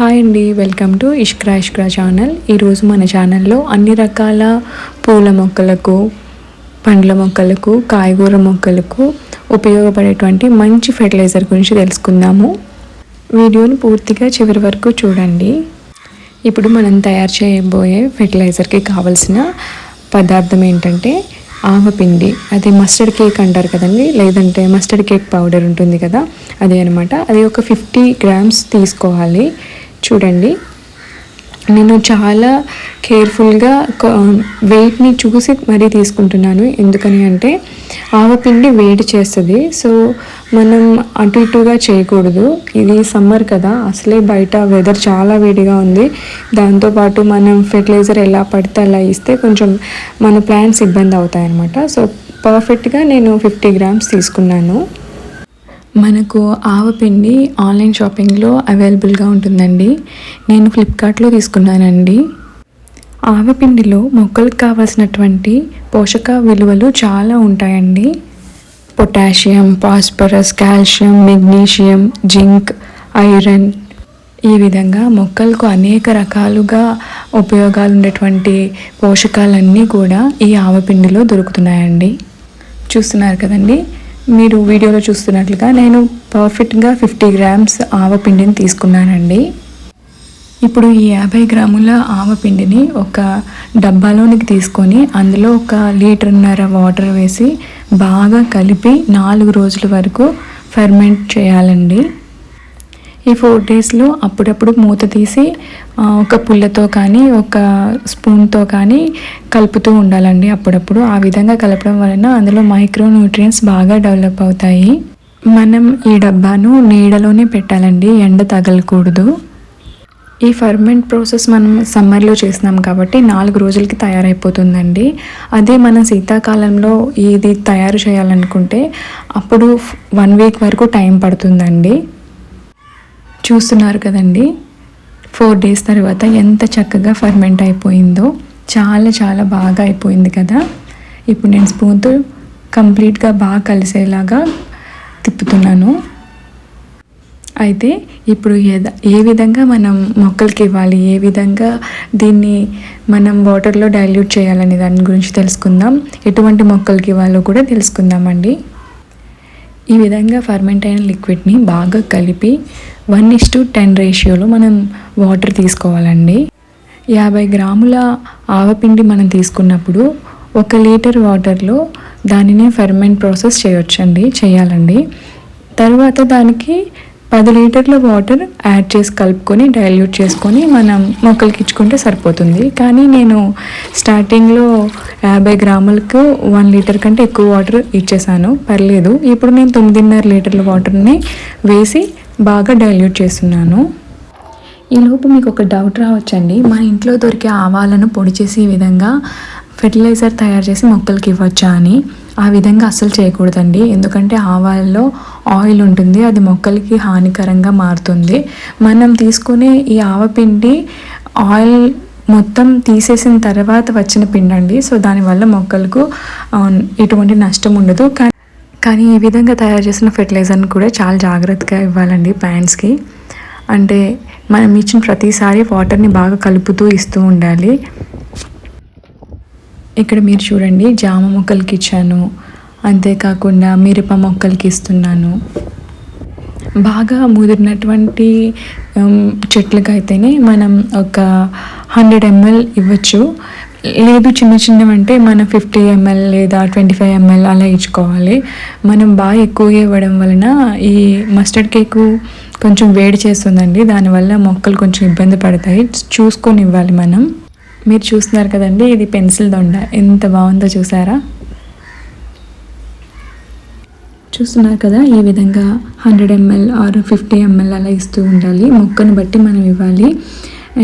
Hi అండి welcome to Ishkra Ishkra channel. ఈరోజు మన ఛానల్లో అన్ని రకాల పూల మొక్కలకు పండ్ల మొక్కలకు కాయగూర మొక్కలకు ఉపయోగపడేటువంటి మంచి ఫెర్టిలైజర్ గురించి తెలుసుకుందాము. వీడియోని పూర్తిగా చివరి వరకు చూడండి. ఇప్పుడు మనం తయారు చేయబోయే ఫెర్టిలైజర్కి కావాల్సిన పదార్థం ఏంటంటే ఆవపిండి. అది మస్టర్డ్ కేక్ అంటారు కదండి లేదంటే మస్టర్డ్ కేక్ పౌడర్ ఉంటుంది కదా అదే అనమాట అది ఒక ఫిఫ్టీ గ్రామ్స్ తీసుకోవాలి. చూడండి. నేను చాలా కేర్ఫుల్గా వెయిట్ని చూసి మరీ తీసుకుంటున్నాను. ఎందుకని అంటే ఆవపిండి వేడి చేస్తుంది. సో మనం అటు ఇటుగా చేయకూడదు. ఇది సమ్మర్ కదా అసలే బయట వెదర్ చాలా వేడిగా ఉంది. దాంతోపాటు మనం ఫెర్టిలైజర్ ఎలా పడితే అలా ఇస్తే కొంచెం మన ప్లాంట్స్ ఇబ్బంది అవుతాయి అన్నమాట సో పర్ఫెక్ట్గా నేను ఫిఫ్టీ గ్రామ్స్ తీసుకున్నాను. మనకు ఆవపిండి ఆన్లైన్ షాపింగ్లో అవైలబుల్గా ఉంటుందండి. నేను ఫ్లిప్కార్ట్లో తీసుకున్నానండి. ఆవపిండిలో మొక్కలకు కావాల్సినటువంటి పోషక విలువలు చాలా ఉంటాయండి. Potassium phosphorus calcium magnesium zinc iron ఈ విధంగా మొక్కలకు అనేక రకాలుగా ఉపయోగాలు ఉండేటువంటి పోషకాలన్నీ కూడా ఈ ఆవపిండిలో దొరుకుతున్నాయండి. చూస్తున్నారు కదండి? మీరు వీడియోలో చూస్తున్నట్లుగా నేను పర్ఫెక్ట్గా ఫిఫ్టీ గ్రామ్స్ ఆవపిండిని తీసుకున్నానండి. ఇప్పుడు ఈ యాభై గ్రాముల ఆవపిండిని ఒక డబ్బాలోనికి తీసుకొని అందులో ఒక లీటర్న్నర వాటర్ వేసి బాగా కలిపి నాలుగు రోజుల వరకు ఫెర్మెంట్ చేయాలండి. ఈ ఫోర్ డేస్లో అప్పుడప్పుడు మూత తీసి ఒక పుల్లతో కానీ ఒక స్పూన్తో కానీ కలుపుతూ ఉండాలండి అప్పుడప్పుడు. ఆ విధంగా కలపడం వలన అందులో మైక్రో న్యూట్రియన్స్ బాగా డెవలప్ అవుతాయి. మనం ఈ డబ్బాను నీడలోనే పెట్టాలండి ఎండ తగలకూడదు. ఈ ఫర్మెంట్ ప్రాసెస్ మనం సమ్మర్లో చేసినాం కాబట్టి నాలుగు రోజులకి తయారైపోతుందండి. అదే మనం శీతాకాలంలో ఇది తయారు చేయాలనుకుంటే అప్పుడు వన్ వీక్ వరకు టైం పడుతుందండి. చూస్తున్నారు కదండి. ఫోర్ డేస్ తర్వాత ఎంత చక్కగా ఫర్మెంట్ అయిపోయిందో చాలా చాలా బాగా అయిపోయింది కదా. ఇప్పుడు నేను స్పూన్తో కంప్లీట్గా బాగా కలిసేలాగా తిప్పుతున్నాను. అయితే ఇప్పుడు ఏ విధంగా మనం మొక్కలకి ఇవ్వాలి ఏ విధంగా దీన్ని మనం వాటర్లో డైల్యూట్ చేయాలనే దాని గురించి తెలుసుకుందాం. ఎటువంటి మొక్కలకి ఇవ్వాలో కూడా తెలుసుకుందామండి. ఈ విధంగా ఫర్మెంట్ అయిన లిక్విడ్ని బాగా కలిపి వన్ ఇస్ టు టెన్ రేషియోలో మనం వాటర్ తీసుకోవాలండి. యాభై గ్రాముల ఆవపిండి మనం తీసుకున్నప్పుడు ఒక లీటర్ వాటర్లో దానిని ఫర్మెంట్ ప్రాసెస్ చేయొచ్చండి చేయాలండి. తర్వాత దానికి పది లీటర్ల వాటర్ యాడ్ చేసి కలుపుకొని డైల్యూట్ చేసుకొని మనం మొక్కలకి ఇచ్చుకుంటే సరిపోతుంది. కానీ నేను స్టార్టింగ్లో యాభై గ్రాములకు వన్ లీటర్ కంటే ఎక్కువ వాటర్ ఇచ్చేసాను. పర్లేదు. ఇప్పుడు నేను తొమ్మిదిన్నర లీటర్ల వాటర్ని వేసి బాగా డైల్యూట్ చేస్తున్నాను. ఈలోపు మీకు ఒక డౌట్ రావచ్చండి. మన ఇంట్లో దొరికే ఆవాలను పొడి చేసే విధంగా ఫెర్టిలైజర్ తయారు చేసి మొక్కలకి ఇవ్వచ్చా అని. ఆ విధంగా అస్సలు చేయకూడదండి. ఎందుకంటే ఆవాల్లో ఆయిల్ ఉంటుంది అది మొక్కలకి హానికరంగా మారుతుంది. మనం తీసుకునే ఈ ఆవపిండి ఆయిల్ మొత్తం తీసేసిన తర్వాత వచ్చిన పిండి అండి సో దానివల్ల మొక్కలకు ఎటువంటి నష్టం ఉండదు. కానీ కానీ ఈ విధంగా తయారు చేసిన ఫెర్టిలైజర్ని కూడా చాలా జాగ్రత్తగా ఇవ్వాలండి ప్యాంట్స్కి అంటే మనం ఇచ్చిన ప్రతిసారి వాటర్ని బాగా కలుపుతూ ఇస్తూ ఉండాలి. ఇక్కడ మీరు చూడండి జామ మొక్కలకి ఇచ్చాను. అంతేకాకుండా మిరప మొక్కలకి ఇస్తున్నాను. బాగా ముదిరినటువంటి చెట్లకైతేనే మనం ఒక హండ్రెడ్ ఎంఎల్ ఇవ్వచ్చు. లేదు చిన్న చిన్నవి అంటే మనం ఫిఫ్టీ ఎంఎల్ లేదా ట్వంటీ ఫైవ్ ఎంఎల్ అలా ఇచ్చుకోవాలి. మనం బాగా ఎక్కువగా ఇవ్వడం వలన ఈ మస్టర్డ్ కేకు కొంచెం వేడి చేస్తుందండి. దానివల్ల మొక్కలు కొంచెం ఇబ్బంది పడతాయి. చూసుకొని ఇవ్వాలి మనం. మీరు చూస్తున్నారు కదండి ఇది పెన్సిల్ దొండ. ఎంత బాగుందో చూసారా? చూస్తున్నారు కదా ఈ విధంగా hundred ML or fifty ML అలా ఇస్తూ ఉండాలి. మొక్కను బట్టి మనం ఇవ్వాలి.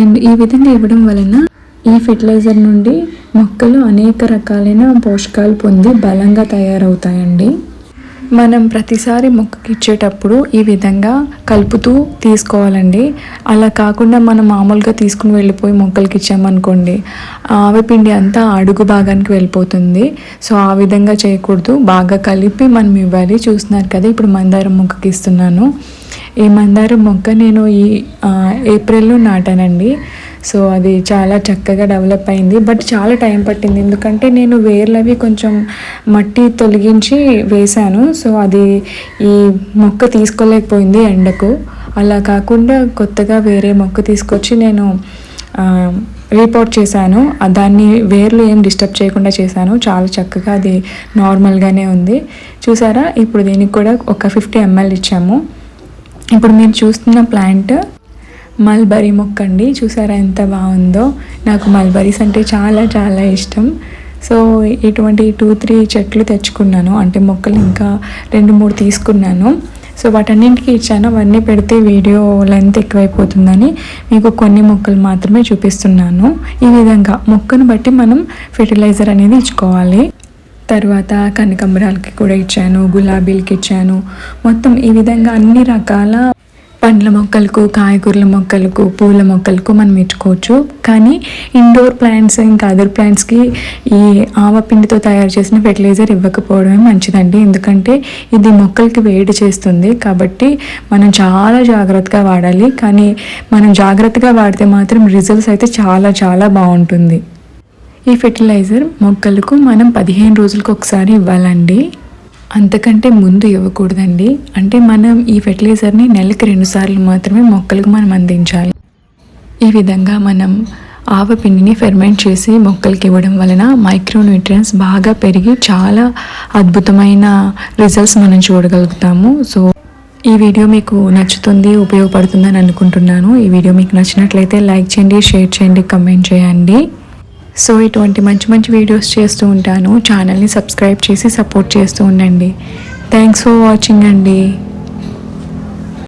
అండ్ ఈ విధంగా ఇవ్వడం వలన ఈ ఫెర్టిలైజర్ నుండి మొక్కలు అనేక రకాలైన పోషకాలు పొంది బలంగా తయారవుతాయండి. మనం ప్రతిసారి మొక్కకి ఇచ్చేటప్పుడు ఈ విధంగా కలుపుతూ తీసుకోవాలండి. అలా కాకుండా మనం మామూలుగా తీసుకుని వెళ్ళిపోయి మొక్కలకి ఇచ్చామనుకోండి ఆవపిండి అంతా అడుగు భాగానికి వెళ్ళిపోతుంది. సో ఆ విధంగా చేయకూడదు. బాగా కలిపి మనం ఇవ్వాలి. చూస్తున్నారు కదా ఇప్పుడు మందారం మొక్కకి ఇస్తున్నాను ఈ మందారం మొక్క నేను ఈ ఏప్రిల్లో నాటానండి. సో అది చాలా చక్కగా డెవలప్ అయింది. బట్ చాలా టైం పట్టింది. ఎందుకంటే నేను వేర్లవి కొంచెం మట్టి తొలగించి వేశాను. సో అది ఈ మొక్క తీసుకోలేకపోయింది ఎండకు. అలా కాకుండా కొత్తగా వేరే మొక్క తీసుకొచ్చి నేను రీపోర్ట్ చేశాను. దాన్ని వేర్లు ఏం డిస్టర్బ్ చేయకుండా చేశాను. చాలా చక్కగా అది నార్మల్గానే ఉంది. చూసారా? ఇప్పుడు దీనికి కూడా ఒక ఫిఫ్టీ ఎంఎల్ ఇచ్చాము. ఇప్పుడు మీరు చూస్తున్న ప్లాంట్ మల్బరీ మొక్క అండి. చూసారా ఎంత బాగుందో? నాకు మల్బరీస్ అంటే చాలా చాలా ఇష్టం. సో ఇటువంటి టూ త్రీ చెట్లు తెచ్చుకున్నాను. అంటే మొక్కలు ఇంకా రెండు మూడు తీసుకున్నాను. సో వాటన్నింటికి ఇచ్చాను. అవన్నీ పెడితే వీడియో లెంత్ ఎక్కువైపోతుందని మీకు కొన్ని మొక్కలు మాత్రమే చూపిస్తున్నాను. ఈ విధంగా మొక్కను బట్టి మనం ఫెర్టిలైజర్ అనేది ఇచ్చుకోవాలి. తర్వాత కనకంబరాలకి కూడా ఇచ్చాను గులాబీలకి ఇచ్చాను. మొత్తం ఈ విధంగా అన్ని రకాల పండ్ల మొక్కలకు కాయగూరల మొక్కలకు పూల మొక్కలకు మనం ఇచ్చుకోవచ్చు. కానీ ఇండోర్ ప్లాంట్స్ ఇంకా అదర్ ప్లాంట్స్కి ఈ ఆవపిండితో తయారు చేసిన ఫెర్టిలైజర్ ఇవ్వకపోవడమే మంచిదండి. ఎందుకంటే ఇది మొక్కలకి వేడి చేస్తుంది కాబట్టి మనం చాలా జాగ్రత్తగా వాడాలి. కానీ మనం జాగ్రత్తగా వాడితే మాత్రం రిజల్ట్స్ అయితే చాలా చాలా బాగుంటుంది. ఈ ఫెర్టిలైజర్ మొక్కలకు మనం పదిహేను రోజులకు ఒకసారి ఇవ్వాలండి. అంతకంటే ముందు ఇవ్వకూడదండి. అంటే మనం ఈ ఫెర్టిలైజర్ని నెలకి రెండుసార్లు మాత్రమే మొక్కలకు మనం అందించాలి. ఈ విధంగా మనం ఆవ పిండిని ఫెర్మెంట్ చేసి మొక్కలకి ఇవ్వడం వలన మైక్రోన్యూట్రియన్స్ బాగా పెరిగి చాలా అద్భుతమైన రిజల్ట్స్ మనం చూడగలుగుతాము. సో ఈ వీడియో మీకు నచ్చుతుంది ఉపయోగపడుతుందని అనుకుంటున్నాను. ఈ వీడియో మీకు నచ్చినట్లయితే లైక్ చేయండి షేర్ చేయండి కమెంట్ చేయండి. సో ఇటువంటి మంచి మంచి వీడియోస్ చేస్తూ ఉంటాను. ఛానల్ని సబ్స్క్రైబ్ చేసి సపోర్ట్ చేస్తూ ఉండండి. థ్యాంక్స్ ఫర్ వాచింగ్ అండి.